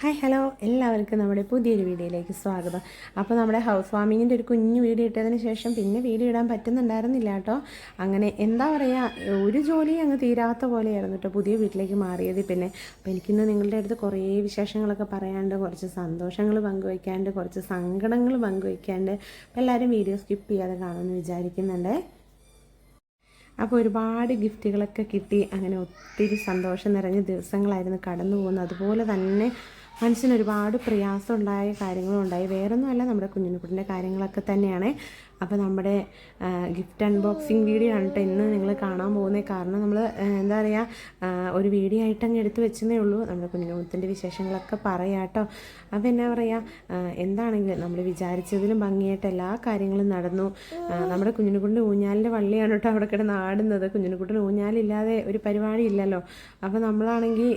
Hi hello എല്ലാവർക്കും നമ്മുടെ പുതിയൊരു വീഡിയോയിലേക്ക് സ്വാഗതം. അപ്പോൾ നമ്മുടെ ഹൗസ് വാമിങ്ങിന്റെ ഒരു കുഞ്ഞു വീഡിയോ ഇട്ടതിന് ശേഷം പിന്നെ വീഡിയോ ഇടാൻ പറ്റുന്നുണ്ടായിരുന്നില്ല കേട്ടോ. അങ്ങനെ എന്താ പറയുക ഒരു ജോലി അങ്ങ് തീരാത്ത പോലെയായിരുന്നു കേട്ടോ പുതിയ വീട്ടിലേക്ക് മാറിയത് പിന്നെ. അപ്പോൾ എനിക്കിന്ന് നിങ്ങളുടെ അടുത്ത് കുറേ വിശേഷങ്ങളൊക്കെ പറയാണ്ട് കുറച്ച് സന്തോഷങ്ങൾ പങ്കുവയ്ക്കാണ്ട് കുറച്ച് സങ്കടങ്ങൾ പങ്കുവയ്ക്കാണ്ട് അപ്പോൾ എല്ലാവരും വീഡിയോ സ്കിപ്പ് ചെയ്യാതെ കാണുമെന്ന് വിചാരിക്കുന്നുണ്ട്. അപ്പോൾ ഒരുപാട് ഗിഫ്റ്റുകളൊക്കെ കിട്ടി. അങ്ങനെ ഒത്തിരി സന്തോഷം നിറഞ്ഞ ദിവസങ്ങളായിരുന്നു കടന്നു പോകുന്നത് അതുപോലെ തന്നെ മനസ്സിന് ഒരുപാട് പ്രയാസം ഉണ്ടായ കാര്യങ്ങളും ഉണ്ടായി വേറൊന്നുമല്ല നമ്മുടെ കുഞ്ഞിനുക്കുട്ടിന്റെ കാര്യങ്ങളൊക്കെ തന്നെയാണ്. അപ്പോൾ നമ്മുടെ ഗിഫ്റ്റ് അൺബോക്സിങ് വീഡിയോ ആണ് കേട്ടോ ഇന്ന് നിങ്ങൾ കാണാൻ പോകുന്നത്. കാരണം നമ്മൾ എന്താ പറയുക ഒരു വീഡിയോ ആയിട്ട് അങ്ങ് എടുത്ത് വെച്ചതേ ഉള്ളൂ. നമ്മുടെ കുഞ്ഞുകുത്തിന്റെ വിശേഷങ്ങളൊക്കെ പറയാം കേട്ടോ അപ്പോൾ എന്നാ പറയുക എന്താണെങ്കിലും നമ്മൾ വിചാരിച്ചതിലും ഭംഗിയായിട്ട് എല്ലാ കാര്യങ്ങളും നടന്നു. നമ്മുടെ കുഞ്ഞിനുകുട്ടിന്റെ ഊഞ്ഞാലിന്റെ വള്ളിയാണ് കേട്ടോ അവിടെ കിടന്ന് ആടുന്നത്. കുഞ്ഞിനുകുട്ടിന് ഊഞ്ഞാലില്ലാതെ ഒരു പരിപാടി ഇല്ലല്ലോ. അപ്പോൾ നമ്മളാണെങ്കിൽ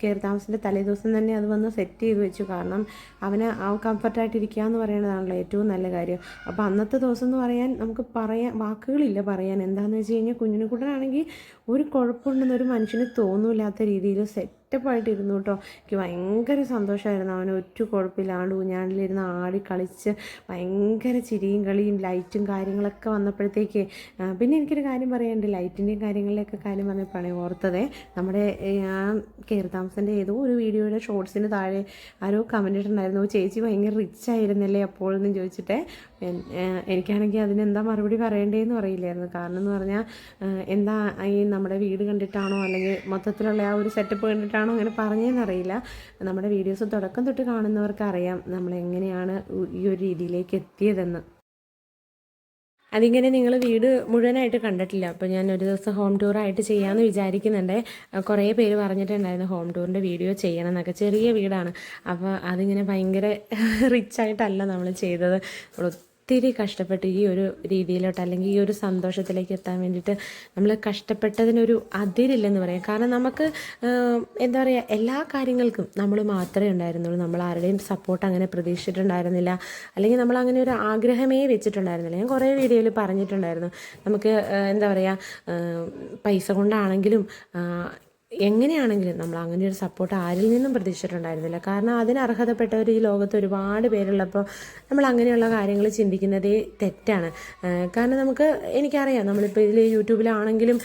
കയറി താമസത്തിന്റെ തലേദിവസം തന്നെ അത് വന്ന് സെറ്റ് ചെയ്ത് വെച്ചു. കാരണം അവന് ആ കംഫർട്ടായിട്ടിരിക്കുക എന്ന് പറയുന്നതാണല്ലോ ഏറ്റവും നല്ല കാര്യം. അപ്പോൾ അന്നത്തെ ദിവസം എന്ന് പറയാൻ നമുക്ക് പറയാൻ വാക്കുകളില്ല പറയാൻ. എന്താണെന്ന് വെച്ച് കഴിഞ്ഞാൽ കുഞ്ഞിനെ കുഞ്ഞിനുകുട്ടനാണെങ്കിൽ ഒരു കുഴപ്പമുണ്ടെന്നൊരു മനുഷ്യന് തോന്നില്ലാത്ത രീതിയിൽ സെറ്റപ്പായിട്ട് ഇരുന്നു കേട്ടോ എനിക്ക് ഭയങ്കര സന്തോഷമായിരുന്നു അവന് ഒറ്റ കുഴപ്പമില്ലാണ്ട് ഊഞ്ഞാലിലിരുന്ന് ആടി കളിച്ച് ഭയങ്കര ചിരിയും കളിയും ലൈറ്റും കാര്യങ്ങളൊക്കെ വന്നപ്പോഴത്തേക്ക് പിന്നെ എനിക്കൊരു കാര്യം പറയാനുണ്ട്. ലൈറ്റിന്റെയും കാര്യങ്ങളിലൊക്കെ കാര്യം പറഞ്ഞപ്പോഴാണ് ഓർത്തത്. നമ്മുടെ കെയർ താമസിന്റെ ഏതോ ഒരു വീഡിയോയുടെ ഷോർട്സിന് താഴെ ആരോ കമന്റ് ഇട്ടുണ്ടായിരുന്നു ചേച്ചി ഭയങ്കര റിച്ച് ആയിരുന്നല്ലേ അപ്പോൾ എന്ന് ചോദിച്ചിട്ട് എനിക്കാണെങ്കിൽ അതിനെന്താ മറുപടി പറയേണ്ടതെന്ന് അറിയില്ലായിരുന്നു. കാരണം എന്ന് പറഞ്ഞാൽ എന്താ ഈ നമ്മുടെ വീട് കണ്ടിട്ടാണോ അല്ലെങ്കിൽ മൊത്തത്തിലുള്ള ആ ഒരു സെറ്റപ്പ് കണ്ടിട്ടാണോ അങ്ങനെ പറഞ്ഞതെന്നറിയില്ല നമ്മുടെ വീഡിയോസ് തുടക്കം തൊട്ട് കാണുന്നവർക്ക് അറിയാം നമ്മൾ എങ്ങനെയാണ് ഈ ഒരു രീതിയിലേക്ക് എത്തിയതെന്ന്. അതിങ്ങനെ നിങ്ങൾ വീട് മുഴുവനായിട്ട് കണ്ടിട്ടില്ല. അപ്പോൾ ഞാൻ ഒരു ദിവസം ഹോം ടൂറായിട്ട് ചെയ്യാമെന്ന് വിചാരിക്കുന്നുണ്ട്. കുറേ പേര് പറഞ്ഞിട്ടുണ്ടായിരുന്നു ഹോം ടൂറിന്റെ വീഡിയോ ചെയ്യണം എന്നൊക്കെ ചെറിയ വീടാണ്. അപ്പോൾ അതിങ്ങനെ ഭയങ്കര റിച്ചായിട്ടല്ല നമ്മൾ ചെയ്തത്. ഒത്തിരി കഷ്ടപ്പെട്ട് ഈ ഒരു രീതിയിലോട്ട് അല്ലെങ്കിൽ ഈ ഒരു സന്തോഷത്തിലേക്ക് എത്താൻ വേണ്ടിയിട്ട് നമ്മൾ കഷ്ടപ്പെട്ടതിനൊരു അതിരില്ലെന്ന് പറയാം. കാരണം നമുക്ക് എന്താ പറയുക എല്ലാ കാര്യങ്ങൾക്കും നമ്മൾ മാത്രമേ ഉണ്ടായിരുന്നുള്ളൂ. നമ്മൾ ആരുടെയും സപ്പോർട്ട് അങ്ങനെ പ്രതീക്ഷിച്ചിട്ടുണ്ടായിരുന്നില്ല. അല്ലെങ്കിൽ നമ്മൾ അങ്ങനെ ഒരു ആഗ്രഹമേ വെച്ചിട്ടുണ്ടായിരുന്നില്ല. ഞാൻ കുറേ വീഡിയോയിൽ പറഞ്ഞിട്ടുണ്ടായിരുന്നു. നമുക്ക് എന്താ പറയുക പൈസ കൊണ്ടാണെങ്കിലും എങ്ങനെയാണെങ്കിലും നമ്മൾ അങ്ങനെ ഒരു സപ്പോർട്ട് ആരിൽ നിന്നും പ്രതീക്ഷിച്ചിട്ടുണ്ടായിരുന്നില്ല. കാരണം അതിന് അർഹതപ്പെട്ടവർ ഈ ലോകത്ത് ഒരുപാട് പേരുള്ളപ്പോൾ നമ്മൾ അങ്ങനെയുള്ള കാര്യങ്ങൾ ചിന്തിക്കുന്നതേ തെറ്റാണ്. കാരണം നമുക്ക് എനിക്കറിയാം നമ്മളിപ്പോൾ ഇതിൽ യൂട്യൂബിലാണെങ്കിലും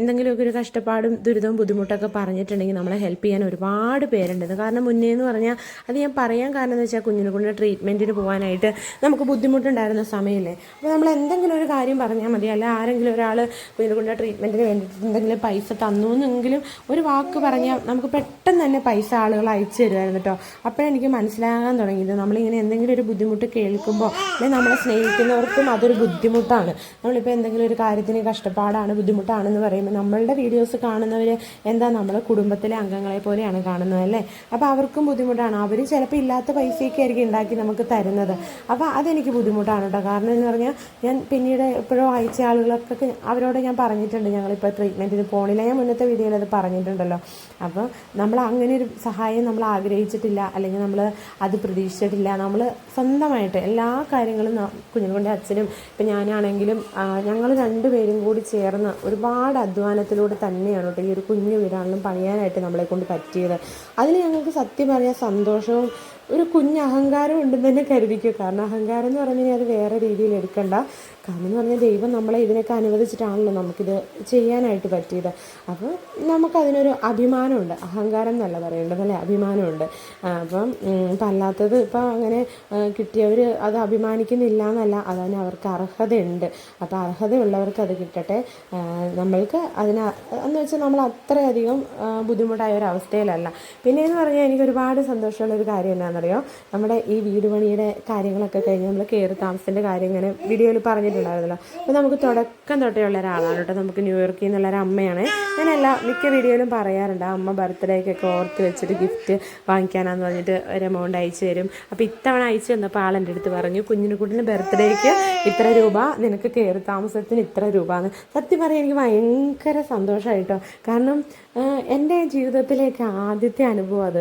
എന്തെങ്കിലുമൊക്കെ ഒരു കഷ്ടപ്പാടും ദുരിതവും ബുദ്ധിമുട്ടൊക്കെ പറഞ്ഞിട്ടുണ്ടെങ്കിൽ നമ്മളെ ഹെൽപ്പ് ചെയ്യാൻ ഒരുപാട് പേരുണ്ട്. കാരണം മുന്നേ എന്ന് പറഞ്ഞാൽ അത് ഞാൻ പറയാൻ കാരണം എന്ന് വെച്ചാൽ കുഞ്ഞിനെ കൊണ്ട് ട്രീറ്റ്മെന്റിന് പോകാനായിട്ട് നമുക്ക് ബുദ്ധിമുട്ടുണ്ടായിരുന്ന സമയമില്ലേ അപ്പോൾ നമ്മൾ എന്തെങ്കിലും ഒരു കാര്യം പറഞ്ഞാൽ മതി. അല്ല ആരെങ്കിലും ഒരാൾ കുഞ്ഞിനെ കൊണ്ട് ട്രീറ്റ്മെന്റിന് വേണ്ടിയിട്ട് എന്തെങ്കിലും പൈസ തന്നു എന്നെങ്കിലും ഒരു വാക്ക് പറഞ്ഞാൽ നമുക്ക് പെട്ടെന്ന് തന്നെ പൈസ ആളുകൾ അയച്ചു തരുമായിരുന്നു കേട്ടോ. അപ്പോഴെനിക്ക് മനസ്സിലാകാൻ തുടങ്ങിയത്. നമ്മളിങ്ങനെ എന്തെങ്കിലും ഒരു ബുദ്ധിമുട്ട് കേൾക്കുമ്പോൾ അല്ലെങ്കിൽ നമ്മളെ സ്നേഹിക്കുന്നവർക്കും അതൊരു ബുദ്ധിമുട്ടാണ്. നമ്മളിപ്പോൾ എന്തെങ്കിലും ഒരു കാര്യത്തിന് കഷ്ടപ്പാടാണ് ബുദ്ധിമുട്ടാണെന്ന് പറയുമ്പോൾ നമ്മളുടെ വീഡിയോസ് കാണുന്നവർ എന്താ നമ്മളെ കുടുംബത്തിലെ അംഗങ്ങളെ പോലെയാണ് കാണുന്നത് അല്ലേ? അപ്പോൾ അവർക്കും ബുദ്ധിമുട്ടാണ്. അവർ ചിലപ്പോൾ ഇല്ലാത്ത പൈസയൊക്കെ ആയിരിക്കും ഉണ്ടാക്കി നമുക്ക് തരുന്നത്. അപ്പോൾ അതെനിക്ക് ബുദ്ധിമുട്ടാണ് കേട്ടോ. കാരണം എന്ന് പറഞ്ഞാൽ ഞാൻ പിന്നീട് എപ്പോഴും അയച്ച ആളുകളൊക്കെ അവരോട് ഞാൻ പറഞ്ഞിട്ടുണ്ട് ഞങ്ങളിപ്പോൾ ട്രീറ്റ്മെന്റിന് പോകണില്ല ഞാൻ മുന്നത്തെ വീഡിയോയിൽ അത് പറഞ്ഞു പറഞ്ഞിട്ടുണ്ടല്ലോ അപ്പോൾ നമ്മൾ അങ്ങനെ ഒരു സഹായം നമ്മൾ ആഗ്രഹിച്ചിട്ടില്ല അല്ലെങ്കിൽ നമ്മൾ അത് പ്രതീക്ഷിച്ചിട്ടില്ല. നമ്മൾ സ്വന്തമായിട്ട് എല്ലാ കാര്യങ്ങളും കുഞ്ഞുങ്ങളുടെ അച്ഛനും ഇപ്പം ഞാനാണെങ്കിലും ഞങ്ങൾ രണ്ടുപേരും കൂടി ചേർന്ന് ഒരുപാട് അധ്വാനത്തിലൂടെ തന്നെയാണ് കേട്ടോ ഈ ഒരു കുഞ്ഞു വീടാണെങ്കിലും പണിയാനായിട്ട് നമ്മളെ കൊണ്ട് പറ്റിയത്. അതിൽ ഞങ്ങൾക്ക് സത്യം പറയാൻ സന്തോഷവും ഒരു കുഞ്ഞ് അഹങ്കാരം ഉണ്ടെന്ന് തന്നെ കരുതിക്കും കാരണം അഹങ്കാരം എന്ന് പറഞ്ഞു കഴിഞ്ഞാൽ അത് വേറെ രീതിയിൽ എടുക്കണ്ട. കാരണം എന്ന് പറഞ്ഞാൽ ദൈവം നമ്മളെ ഇതിനൊക്കെ അനുവദിച്ചിട്ടാണല്ലോ നമുക്കിത് ചെയ്യാനായിട്ട് പറ്റിയത്. അപ്പോൾ നമുക്കതിനൊരു അഭിമാനമുണ്ട്. അഹങ്കാരം എന്നല്ല പറയേണ്ടത് അല്ലേ? അഭിമാനമുണ്ട്. അപ്പം അല്ലാത്തത് ഇപ്പം അങ്ങനെ കിട്ടിയവർ അത് അഭിമാനിക്കുന്നില്ല എന്നല്ല അതിന് അവർക്ക് അർഹതയുണ്ട്. അപ്പോൾ അർഹതയുള്ളവർക്ക് അത് കിട്ടട്ടെ. നമ്മൾക്ക് അതിന് എന്ന് വെച്ചാൽ നമ്മൾ അത്രയധികം ബുദ്ധിമുട്ടായ ഒരു അവസ്ഥയിലല്ല. പിന്നെ എന്ന് പറഞ്ഞാൽ എനിക്ക് ഒരുപാട് സന്തോഷമുള്ള ഒരു കാര്യം എന്നാണെന്നറിയോ നമ്മുടെ ഈ വീട് പണിയുടെ കാര്യങ്ങളൊക്കെ കഴിഞ്ഞ് നമ്മൾ കയറി താമസത്തിന്റെ കാര്യം ഇങ്ങനെ വീഡിയോയിൽ പറഞ്ഞിട്ടുണ്ടായിരുന്നല്ലോ അപ്പോൾ നമുക്ക് തുടക്കം തൊട്ടേ ഉള്ള ഒരാളാണ് കേട്ടോ. നമുക്ക് ന്യൂയോർക്കിൽ നിന്നുള്ള ഒരു അമ്മയാണ്. ഞാനെല്ലാ മിക്ക വീഡിയോയിലും പറയാറുണ്ട് അമ്മ ബർത്ത്ഡേക്കൊക്കെ ഓർത്ത് വെച്ചിട്ട് ഗിഫ്റ്റ് വാങ്ങിക്കാനാന്ന് പറഞ്ഞിട്ട് ഒരു എമൗണ്ട് അയച്ചു തരും. അപ്പോൾ ഇത്തവണ അയച്ചു തന്നപ്പോൾ ആൾ എന്റെ അടുത്ത് പറഞ്ഞു കുഞ്ഞിനുകുട്ടിന് ബർത്ത്ഡേക്ക് ഇത്ര രൂപ നിനക്ക് കയറി താമസത്തിന് ഇത്ര രൂപ എന്ന് സത്യം പറയാൻ എനിക്ക് ഭയങ്കര സന്തോഷമായിട്ടോ കാരണം എന്റെ ജീവിതത്തിലേക്ക് ആദ്യത്തെ അനുഭവം അത്.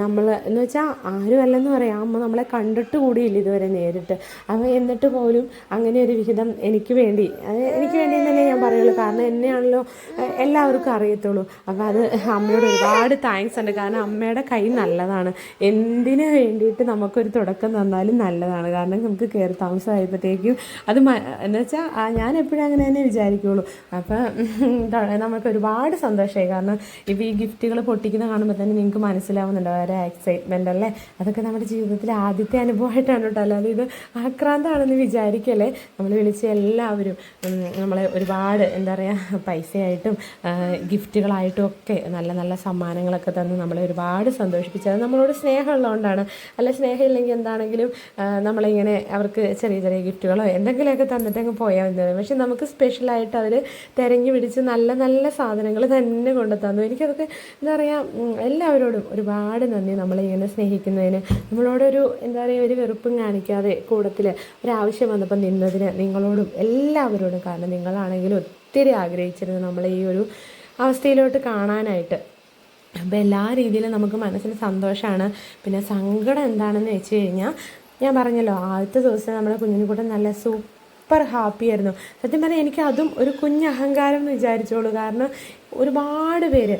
നമ്മൾ എന്ന് വെച്ചാൽ ആരുമല്ലെന്ന് പറയാം അമ്മ നമ്മളെ കണ്ടിട്ട് കൂടിയില്ല ഇതുവരെ നേരിട്ട്. അപ്പോൾ എന്നിട്ട് പോലും അങ്ങനെ ഒരു വിഹിതം എനിക്ക് വേണ്ടി. എനിക്ക് വേണ്ടി തന്നെ ഞാൻ പറയുള്ളൂ. കാരണം എന്നെയാണല്ലോ എല്ലാവർക്കും അറിയത്തുള്ളൂ. അപ്പോൾ അത് അമ്മയോട് ഒരുപാട് താങ്ക്സ് ഉണ്ട്. കാരണം അമ്മയുടെ കൈ നല്ലതാണ്. എന്തിനു വേണ്ടിയിട്ട് നമുക്കൊരു തുടക്കം തന്നാലും നല്ലതാണ്. കാരണം നമുക്ക് കയറി താമസമായപ്പോഴത്തേക്കും അത് എന്നുവെച്ചാൽ എന്ന് വെച്ചാൽ ഞാൻ എപ്പോഴും അങ്ങനെ തന്നെ വിചാരിക്കുള്ളൂ. അപ്പം നമുക്ക് ഒരുപാട് സന്തോഷമായി. കാരണം ഇപ്പോൾ ഈ ഗിഫ്റ്റുകൾ പൊട്ടിക്കുന്ന കാണുമ്പോൾ തന്നെ നിങ്ങൾക്ക് മനസ്സിലാവുന്നുണ്ടോ. ഒരു എക്സൈറ്റ്മെന്റ് അല്ലേ? അതൊക്കെ നമ്മുടെ ജീവിതത്തിലെ ആദ്യത്തെ അനുഭവമായിട്ടാണ് കേട്ടോ. അല്ലാതെ ഇത് ആക്രാന്താണെന്ന് വിചാരിക്കല്ലേ? നമ്മൾ വിളിച്ച എല്ലാവരും നമ്മളെ ഒരുപാട് എന്താ പറയുക പൈസയായിട്ടും ഗിഫ്റ്റുകളായിട്ടും ഒക്കെ നല്ല നല്ല സമ്മാനങ്ങളൊക്കെ തന്ന് നമ്മളെ ഒരുപാട് സന്തോഷിപ്പിച്ചത് നമ്മളോട് സ്നേഹമുള്ളതുകൊണ്ടാണ്. അല്ല സ്നേഹമില്ലെങ്കിൽ എന്താണെങ്കിലും നമ്മളിങ്ങനെ അവർക്ക് ചെറിയ ചെറിയ ഗിഫ്റ്റുകളോ എന്തെങ്കിലുമൊക്കെ തന്നിട്ട് അങ്ങ് പോയാൽ മതി. പക്ഷെ നമുക്ക് സ്പെഷ്യലായിട്ട് അവർ തിരഞ്ഞു പിടിച്ച് നല്ല നല്ല സാധനങ്ങൾ തന്നെ കൊണ്ടു തന്നു എനിക്കതൊക്കെ എന്താ പറയുക എല്ലാവരോടും ഒരുപാട് നന്ദി. നമ്മളിങ്ങനെ സ്നേഹിക്കുന്നതിന് നമ്മളോടൊരു എന്താ പറയുക ഒരു വെറുപ്പും കാണിക്കാതെ കൂടത്തിൽ ഒരാവശ്യം വന്നപ്പോൾ നിന്നതിന് നിങ്ങളോടും എല്ലാവരോടും കാരണം നിങ്ങളാണെങ്കിലും ഒത്തിരി ആഗ്രഹിച്ചിരുന്നു നമ്മളെ ഈ ഒരു അവസ്ഥയിലോട്ട് കാണാനായിട്ട്. അപ്പോൾ എല്ലാ രീതിയിലും നമുക്ക് മനസ്സിന് സന്തോഷമാണ് പിന്നെ സങ്കടം എന്താണെന്ന് വെച്ച് കഴിഞ്ഞാൽ ഞാൻ പറഞ്ഞല്ലോ ആദ്യത്തെ ദിവസം നമ്മുടെ കുഞ്ഞിനെ കൂടെ നല്ല സൂപ്പർ ഹാപ്പി ആയിരുന്നു. സത്യം പറഞ്ഞാൽ എനിക്ക് അതും ഒരു കുഞ്ഞ് അഹങ്കാരം എന്ന് വിചാരിച്ചോളൂ. കാരണം ഒരുപാട് പേര്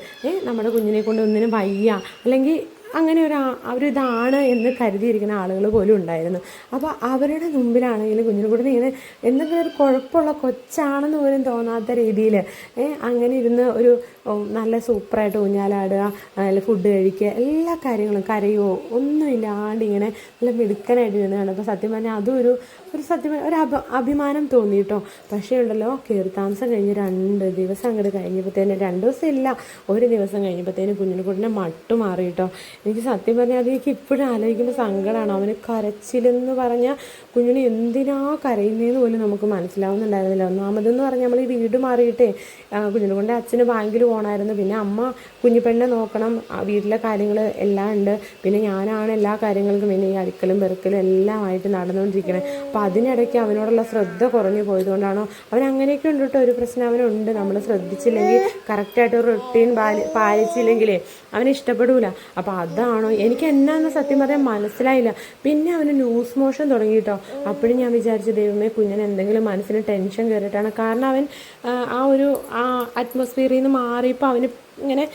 നമ്മുടെ കുഞ്ഞിനെ കൊണ്ട് ഒന്നിനും വയ്യ. അല്ലെങ്കിൽ അങ്ങനെ ഒരു അവരിതാണ് എന്ന് കരുതിയിരിക്കുന്ന ആളുകൾ പോലും ഉണ്ടായിരുന്നു. അപ്പോൾ അവരുടെ മുമ്പിലാണെങ്കിലും കുഞ്ഞിനെ കൂടെ ഇങ്ങനെ എന്തെങ്കിലും ഒരു കുഴപ്പമുള്ള കൊച്ചാണെന്ന് പോലും തോന്നാത്ത രീതിയിൽ അങ്ങനെ ഇരുന്ന് ഒരു നല്ല സൂപ്പറായിട്ട് ഊഞ്ഞാലാടുക അല്ലെങ്കിൽ ഫുഡ് കഴിക്കുക എല്ലാ കാര്യങ്ങളും കരയോ ഒന്നുമില്ലാണ്ട് ഇങ്ങനെ നല്ല മിടുക്കനായിട്ട് ഇരുന്ന് അപ്പോൾ സത്യം പറഞ്ഞാൽ അതും ഒരു ഒരു സത്യം ഒരു അഭ അഭിമാനം തോന്നി കേട്ടോ. പക്ഷേ ഉണ്ടല്ലോ കയറി കഴിഞ്ഞ് രണ്ട് ദിവസം അങ്ങോട്ട് കഴിഞ്ഞപ്പോഴത്തേന് രണ്ട് ദിവസം ഇല്ല ഒരു ദിവസം കഴിഞ്ഞപ്പോഴത്തേന് കുഞ്ഞിനെ കുട്ടിനെ മട്ടു മാറി കേട്ടോ. എനിക്ക് സത്യം പറഞ്ഞാൽ അത് എനിക്ക് ഇപ്പോഴും ആലോചിക്കുമ്പോൾ സങ്കടമാണ് അവന് കരച്ചിലെന്ന് പറഞ്ഞാൽ കുഞ്ഞിന് എന്തിനാ കരയുന്നതെന്ന് പോലും നമുക്ക് മനസ്സിലാവുന്നുണ്ടായിരുന്നില്ല. ഒന്നാമതെന്ന് പറഞ്ഞാൽ നമ്മൾ ഈ വീട് മാറിയിട്ടേ കുഞ്ഞിനെ കൊണ്ട് അച്ഛന് ബാങ്കിൽ പോകണമായിരുന്നു പിന്നെ അമ്മ കുഞ്ഞിപ്പെണ്ണെ നോക്കണം. വീട്ടിലെ കാര്യങ്ങൾ എല്ലാം ഉണ്ട്. പിന്നെ ഞാനാണ് എല്ലാ കാര്യങ്ങൾക്കും പിന്നെ ഈ അടുക്കലും പെറുക്കലും എല്ലാം ആയിട്ട് നടന്നുകൊണ്ടിരിക്കണേ അപ്പോൾ അതിനിടയ്ക്ക് അവനോടുള്ള ശ്രദ്ധ കുറഞ്ഞു പോയതുകൊണ്ടാണോ? അവൻ അങ്ങനെയൊക്കെ ഉണ്ട് കേട്ടോ. ഒരു പ്രശ്നം അവനുണ്ട്. നമ്മൾ ശ്രദ്ധിച്ചില്ലെങ്കിൽ കറക്റ്റായിട്ട് റൊട്ടീൻ പാലി പാലിച്ചില്ലെങ്കിലേ അവന് ഇഷ്ടപ്പെടൂല. അപ്പോൾ അതാണോ? എനിക്ക് എന്നാന്ന് സത്യം പറയാൻ മനസ്സിലായില്ല. പിന്നെ അവന് ലൂസ് മോഷൻ തുടങ്ങി കേട്ടോ അപ്പോഴും ഞാൻ വിചാരിച്ചു ദൈവമേ കുഞ്ഞിന് എന്തെങ്കിലും മനസ്സിന് ടെൻഷൻ കയറിയിട്ടാണ് കാരണം അവൻ ആ, ഒരു ആ അറ്റ്മോസ്ഫിയറിൽ നിന്ന് മാറിയപ്പോൾ അവന് ഇങ്ങനെ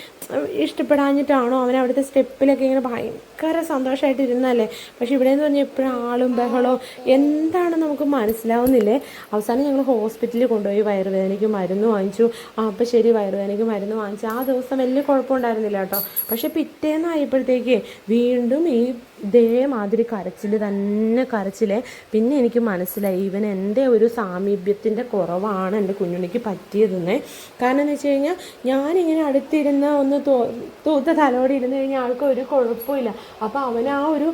ഇഷ്ടപ്പെടാഞ്ഞിട്ടാണോ? അവൻ അവിടുത്തെ സ്റ്റെപ്പിലൊക്കെ ഇങ്ങനെ ഭയങ്കര സന്തോഷമായിട്ട് ഇരുന്നല്ലേ? പക്ഷേ ഇവിടെ എന്ന് പറഞ്ഞാൽ എപ്പോഴും ആളും ബഹളവും? എന്താണ് നമുക്ക് മനസ്സിലാവുന്നില്ലേ? അവസാനം ഞങ്ങൾ ഹോസ്പിറ്റലിൽ കൊണ്ടുപോയി വയറുവേദനയ്ക്ക് മരുന്ന് വാങ്ങിച്ചു. ആ അപ്പം ശരി വയറുവേദനയ്ക്ക് മരുന്ന് വാങ്ങിച്ചു. ആ ദിവസം വലിയ കുഴപ്പമുണ്ടായിരുന്നില്ല കേട്ടോ. പക്ഷെ പിറ്റേന്നായപ്പോഴത്തേക്ക് വീണ്ടും ഈ ഇതേമാതിരി കരച്ചിൽ തന്നെ കരച്ചിലേ. പിന്നെ എനിക്ക് മനസ്സിലായി ഇവൻ എന്റെ ഒരു സാമീപ്യത്തിന്റെ കുറവാണ് എന്റെ കുഞ്ഞുണ്ണിക്ക് പറ്റിയതെന്ന്. കാരണം എന്ന് വെച്ച് കഴിഞ്ഞാൽ ഞാനിങ്ങനെ അടുത്തിരുന്ന് ഒന്ന് തോ തൂത്ത തലോടി ഇരുന്ന് കഴിഞ്ഞാൽ ആൾക്ക് ഒരു കുഴപ്പമില്ല അപ്പോൾ അവൻ ആ ഒരു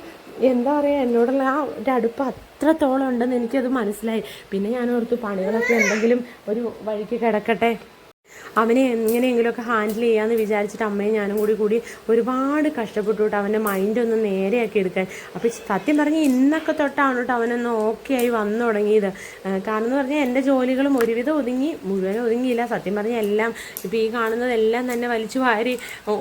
എന്താ പറയുക എന്നോടുള്ള ആ ഒരു അടുപ്പ് അത്രത്തോളം ഉണ്ടെന്ന് എനിക്കത് മനസ്സിലായി. പിന്നെ ഞാൻ ഓർത്തു പണികളൊക്കെ എന്തെങ്കിലും ഒരു വഴിക്ക് കിടക്കട്ടെ. അവനെ എങ്ങനെയെങ്കിലുമൊക്കെ ഹാൻഡിൽ ചെയ്യാമെന്ന് വിചാരിച്ചിട്ട് അമ്മയും ഞാനും കൂടി കൂടി ഒരുപാട് കഷ്ടപ്പെട്ടു കേട്ടോ അവന്റെ മൈൻഡ് ഒന്ന് നേരെയാക്കി എടുക്കാൻ. അപ്പോൾ സത്യം പറഞ്ഞാൽ ഇന്നൊക്കെ തൊട്ടാണ് കേട്ടോ അവനൊന്ന് ഓക്കെ ആയി വന്നു തുടങ്ങിയത്. കാരണം എന്ന് പറഞ്ഞാൽ എന്റെ ജോലികളും ഒരുവിധം ഒതുങ്ങി മുഴുവൻ ഒതുങ്ങിയില്ല. സത്യം പറഞ്ഞാൽ എല്ലാം ഇപ്പോൾ ഈ കാണുന്നതെല്ലാം തന്നെ വലിച്ചു വാരി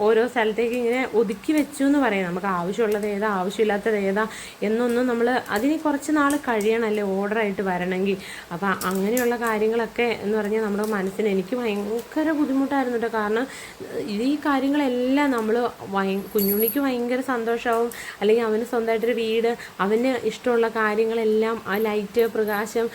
ഓരോ സ്ഥലത്തേക്ക് ഇങ്ങനെ ഒതുക്കി വെച്ചു എന്ന് പറയാം നമുക്ക് ആവശ്യമുള്ളത് ഏതാ ആവശ്യമില്ലാത്തത് ഏതാ എന്നൊന്നും നമ്മൾ അതിന് കുറച്ച് നാൾ കഴിയണമല്ലേ ഓർഡറായിട്ട് വരണമെങ്കിൽ. അപ്പോൾ അങ്ങനെയുള്ള കാര്യങ്ങളൊക്കെ എന്ന് പറഞ്ഞാൽ നമ്മുടെ മനസ്സിന് എനിക്ക് ഭയങ്കര ബുദ്ധിമുട്ടായിരുന്നു കേട്ടോ കാരണം ഈ കാര്യങ്ങളെല്ലാം നമ്മൾ ഭയ കുഞ്ഞുണ്ണിക്ക് ഭയങ്കര സന്തോഷമാവും അല്ലെങ്കിൽ അവന് സ്വന്തമായിട്ടൊരു വീട് അവന് ഇഷ്ടമുള്ള കാര്യങ്ങളെല്ലാം ആ ലൈറ്റ് പ്രകാശം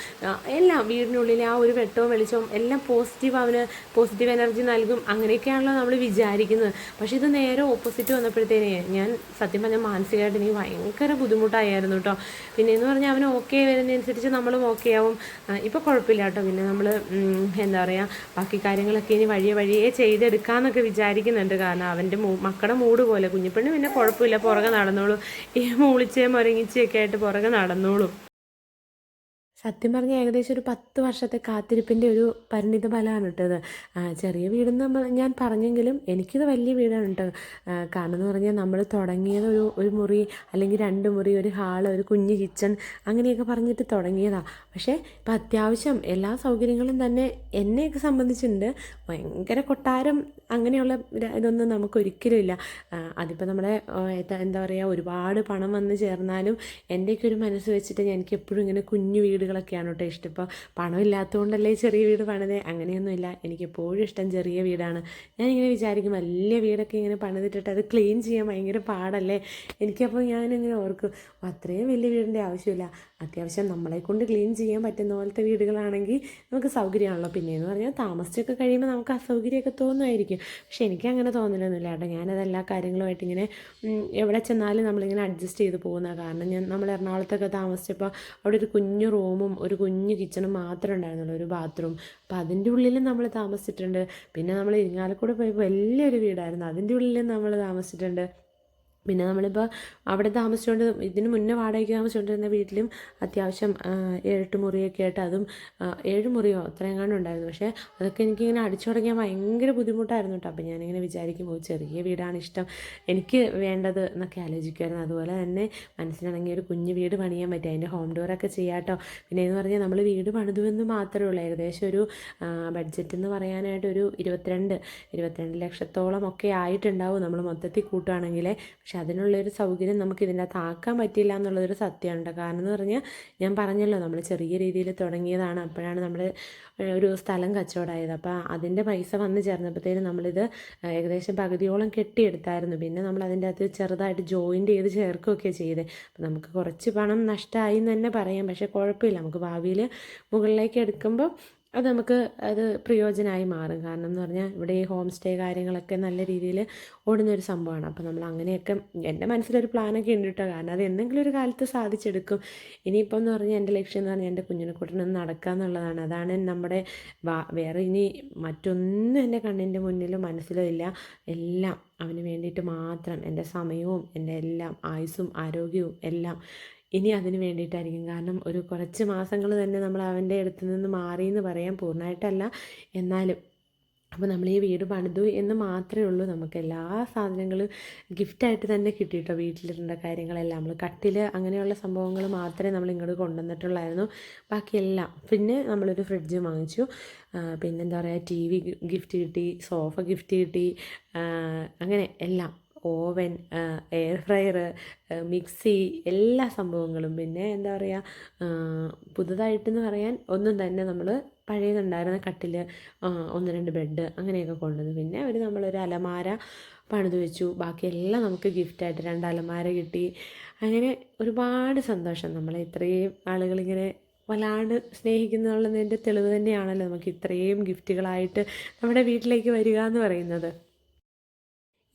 എല്ലാം വീടിനുള്ളിൽ ആ ഒരു വെട്ടവും വെളിച്ചവും എല്ലാം പോസിറ്റീവ് അവന് പോസിറ്റീവ് എനർജി നൽകും. അങ്ങനെയൊക്കെയാണല്ലോ നമ്മൾ വിചാരിക്കുന്നത്. പക്ഷെ ഇത് നേരെ ഓപ്പോസിറ്റ് വന്നപ്പോഴത്തേനെ ഞാൻ സത്യം പറഞ്ഞാൽ മാനസികമായിട്ട് എനിക്ക് ഭയങ്കര ബുദ്ധിമുട്ടായിരുന്നു കേട്ടോ പിന്നെ എന്ന് പറഞ്ഞാൽ അവന് ഓക്കെ വരുന്നതനുസരിച്ച് നമ്മളും ഓക്കെ ആവും. ഇപ്പോൾ കുഴപ്പമില്ല കേട്ടോ പിന്നെ നമ്മൾ എന്താ പറയുക ബാക്കി കാര്യങ്ങളൊക്കെ ഇനി വഴിയെ വഴിയെ ചെയ്തെടുക്കാമെന്നൊക്കെ വിചാരിക്കുന്നുണ്ട്. കാരണം അവന്റെ മക്കളുടെ മൂട് പോലെ കുഞ്ഞിപ്പെണ്ണ് പിന്നെ കുഴപ്പമില്ല പുറകെ നടന്നോളൂ. ഈ മൂളിച്ചയും മുരങ്ങിച്ചയൊക്കെ ആയിട്ട് പുറകെ നടന്നോളും. സത്യം പറഞ്ഞാൽ ഏകദേശം ഒരു പത്ത് വർഷത്തെ കാത്തിരിപ്പിന്റെ ഒരു പരിണിത ഫലമാണ് കേട്ടത് ചെറിയ വീടെന്ന് നമ്മൾ ഞാൻ പറഞ്ഞെങ്കിലും എനിക്കിത് വലിയ വീടാണ് കേട്ടോ. കാരണം എന്ന് പറഞ്ഞാൽ നമ്മൾ തുടങ്ങിയത് ഒരു ഒരു മുറി അല്ലെങ്കിൽ രണ്ട് മുറി ഒരു ഹാൾ ഒരു കുഞ്ഞ് കിച്ചൺ അങ്ങനെയൊക്കെ പറഞ്ഞിട്ട് തുടങ്ങിയതാണ് പക്ഷേ ഇപ്പം അത്യാവശ്യം എല്ലാ സൗകര്യങ്ങളും തന്നെ എന്നെയൊക്കെ സംബന്ധിച്ചിട്ടുണ്ട് ഭയങ്കര കൊട്ടാരം അങ്ങനെയുള്ള ഇതൊന്നും നമുക്ക് ഒരിക്കലും ഇല്ല. അതിപ്പോൾ നമ്മുടെ എന്താ പറയുക ഒരുപാട് പണം വന്ന് ചേർന്നാലും എന്റെയൊക്കെ ഒരു മനസ്സ് വെച്ചിട്ട് എനിക്ക് എപ്പോഴും ഇങ്ങനെ കുഞ്ഞു വീടുകളൊക്കെയാണ് കേട്ടോ ഇഷ്ടം. ഇപ്പോൾ പണമില്ലാത്തതുകൊണ്ടല്ലേ ചെറിയ വീട് പണിതേ? അങ്ങനെയൊന്നുമില്ല. എനിക്ക് എപ്പോഴും ഇഷ്ടം ചെറിയ വീടാണ്. ഞാനിങ്ങനെ വിചാരിക്കും വലിയ വീടൊക്കെ ഇങ്ങനെ പണിതിട്ടിട്ട് അത് ക്ലീൻ ചെയ്യാൻ ഭയങ്കര പാടല്ലേ? എനിക്കപ്പോൾ ഞാനിങ്ങനെ ഓർക്കും അത്രയും വലിയ വീടിന്റെ ആവശ്യമില്ല. അത്യാവശ്യം നമ്മളെ കൊണ്ട് ക്ലീൻ ചെയ്യാൻ പറ്റുന്ന പോലത്തെ വീടുകളാണെങ്കിൽ നമുക്ക് സൗകര്യമാണല്ലോ. പിന്നെയെന്ന് പറഞ്ഞാൽ താമസിച്ചൊക്കെ കഴിയുമ്പോൾ നമുക്ക് അസൗകര്യമൊക്കെ തോന്നുമായിരിക്കും. പക്ഷെ എനിക്ക് അങ്ങനെ തോന്നലൊന്നുമില്ല കേട്ടോ. ഞാനതെല്ലാ കാര്യങ്ങളുമായിട്ട് ഇങ്ങനെ എവിടെ ചെന്നാലും നമ്മളിങ്ങനെ അഡ്ജസ്റ്റ് ചെയ്ത് പോകുന്ന കാരണം ഞാൻ നമ്മൾ എറണാകുളത്തൊക്കെ താമസിച്ചപ്പോൾ അവിടെ ഒരു കുഞ്ഞു റൂമും ഒരു കുഞ്ഞു കിച്ചണും മാത്രമേ ഉണ്ടായിരുന്നുള്ളൂ ഒരു ബാത്റൂം. അപ്പം അതിന്റെ ഉള്ളിലും നമ്മൾ താമസിച്ചിട്ടുണ്ട്. പിന്നെ നമ്മൾ ഇരിങ്ങാലക്കൂടെ പോയപ്പോൾ വലിയൊരു വീടായിരുന്നു. അതിന്റെ ഉള്ളിലും നമ്മൾ താമസിച്ചിട്ടുണ്ട്. പിന്നെ നമ്മളിപ്പോൾ അവിടെ താമസിച്ചുകൊണ്ട് ഇതിന് മുന്നേ വാടകയ്ക്ക് താമസിച്ചുകൊണ്ടിരുന്ന വീട്ടിലും അത്യാവശ്യം ഏഴെട്ട് മുറിയൊക്കെ ആയിട്ട് അതും ഏഴ് മുറിയോ അത്രയും കാണും ഉണ്ടായിരുന്നു. പക്ഷേ അതൊക്കെ എനിക്കിങ്ങനെ അടിച്ചു തുടങ്ങിയാൽ ഭയങ്കര ബുദ്ധിമുട്ടായിരുന്നു കേട്ടോ അപ്പോൾ ഞാനിങ്ങനെ വിചാരിക്കുമ്പോൾ ചെറിയ വീടാണ് ഇഷ്ടം. എനിക്ക് വേണ്ടത് എന്നൊക്കെ ആലോചിക്കുമായിരുന്നു അതുപോലെ തന്നെ മനസ്സിലാണെങ്കിൽ ഒരു കുഞ്ഞു വീട് പണിയാൻ പറ്റും. അതിന്റെ ഹോം ഡോറൊക്കെ ചെയ്യാട്ടോ. പിന്നെ എന്ന് പറഞ്ഞാൽ നമ്മൾ വീട് പണിതുവെന്ന് മാത്രമേ ഉള്ളൂ. ഏകദേശം ഒരു ബഡ്ജറ്റ് എന്ന് പറയാനായിട്ട് ഒരു ഇരുപത്തിരണ്ട് ഇരുപത്തിരണ്ട് ലക്ഷത്തോളം ഒക്കെ ആയിട്ടുണ്ടാവും നമ്മൾ മൊത്തത്തിൽ കൂട്ടുകയാണെങ്കിൽ പക്ഷെ അതിനുള്ളൊരു സൗകര്യം നമുക്ക് ഇതിന്റെ അകത്ത് ആക്കാൻ പറ്റില്ല എന്നുള്ളൊരു സത്യമുണ്ട്. കാരണം എന്ന് പറഞ്ഞാൽ ഞാൻ പറഞ്ഞല്ലോ നമ്മൾ ചെറിയ രീതിയിൽ തുടങ്ങിയതാണ്. അപ്പോഴാണ് നമ്മൾ ഒരു സ്ഥലം കച്ചവടമായത്. അപ്പോൾ അതിന്റെ പൈസ വന്ന് ചേർന്നപ്പോഴത്തേനും നമ്മളിത് ഏകദേശം പകുതിയോളം കെട്ടിയെടുത്തായിരുന്നു. പിന്നെ നമ്മൾ അതിന്റെ അകത്ത് ചെറുതായിട്ട് ജോയിന്റ് ചെയ്ത് ചേർക്കുകയൊക്കെ ചെയ്തേ. അപ്പോൾ നമുക്ക് കുറച്ച് പണം നഷ്ടമായി എന്ന് തന്നെ പറയാം. പക്ഷേ കുഴപ്പമില്ല. നമുക്ക് ഭാവിയിൽ മുകളിലേക്ക് എടുക്കുമ്പോൾ അത് നമുക്ക് അത് പ്രയോജനമായി മാറും. കാരണം എന്ന് പറഞ്ഞാൽ ഇവിടെ ഈ ഹോം സ്റ്റേ കാര്യങ്ങളൊക്കെ നല്ല രീതിയിൽ ഓടുന്നൊരു സംഭവമാണ് അപ്പോൾ നമ്മൾ അങ്ങനെയൊക്കെ എന്റെ മനസ്സിലൊരു പ്ലാനൊക്കെ ഉണ്ട് കേട്ടോ കാരണം അത് എന്തെങ്കിലും ഒരു കാലത്ത് സാധിച്ചെടുക്കും. ഇനിയിപ്പോൾ എന്ന് പറഞ്ഞാൽ എന്റെ ലക്ഷ്യം എന്ന് പറഞ്ഞാൽ എന്റെ കുഞ്ഞിനെക്കുട്ടനൊന്ന് നടക്കുക എന്നുള്ളതാണ്. അതാണ് നമ്മുടെ വേറെ ഇനി മറ്റൊന്നും എന്റെ കണ്ണിന്റെ മുന്നിലും മനസ്സിലോ ഇല്ല. എല്ലാം അവന് വേണ്ടിയിട്ട് മാത്രം എന്റെ സമയവും എന്റെ എല്ലാം ആയുസ്സും ആരോഗ്യവും എല്ലാം ഇനി അതിന് വേണ്ടിയിട്ടായിരിക്കും. കാരണം ഒരു കുറച്ച് മാസങ്ങൾ തന്നെ നമ്മൾ അവന്റെ അടുത്ത് നിന്ന് മാറി എന്ന് പറയാൻ പൂർണമായിട്ടല്ല. എന്നാലും അപ്പോൾ നമ്മൾ ഈ വീട് പണിതു എന്ന് മാത്രമേ ഉള്ളൂ. നമുക്ക് എല്ലാ സാധനങ്ങളും ഗിഫ്റ്റായിട്ട് തന്നെ കിട്ടിയിട്ടോ വീട്ടിലിരുന്ന കാര്യങ്ങളെല്ലാം. നമ്മൾ കട്ടിൽ അങ്ങനെയുള്ള സംഭവങ്ങൾ മാത്രമേ നമ്മൾ ഇങ്ങോട്ട് കൊണ്ടുവന്നിട്ടുള്ളായിരുന്നു. ബാക്കിയെല്ലാം പിന്നെ നമ്മളൊരു ഫ്രിഡ്ജ് വാങ്ങിച്ചു. പിന്നെന്താ പറയുക ടി വി ഗിഫ്റ്റ് കിട്ടി സോഫ ഗിഫ്റ്റ് കിട്ടി. അങ്ങനെ എല്ലാം. ഓവൻ എയർ ഫ്രയർ മിക്സി എല്ലാ സംഭവങ്ങളും. പിന്നെ എന്താ പറയുക പുതുതായിട്ടെന്ന് പറയാൻ ഒന്നും തന്നെ നമ്മൾ പഴയതുണ്ടായിരുന്ന കട്ടിൽ ഒന്ന് രണ്ട് ബെഡ് അങ്ങനെയൊക്കെ കൊണ്ടുവന്നു പിന്നെ അവർ നമ്മളൊരു അലമാര പണിത് വെച്ചു. ബാക്കിയെല്ലാം നമുക്ക് ഗിഫ്റ്റായിട്ട് രണ്ട് അലമാര കിട്ടി. അങ്ങനെ ഒരുപാട് സന്തോഷം. നമ്മളെ ഇത്രയും ആളുകളിങ്ങനെ വല്ലാണ്ട് സ്നേഹിക്കുന്നുള്ളതിന്റെ തെളിവ് തന്നെയാണല്ലോ നമുക്ക് ഇത്രയും ഗിഫ്റ്റുകളായിട്ട് നമ്മുടെ വീട്ടിലേക്ക് വരിക എന്ന് പറയുന്നത്.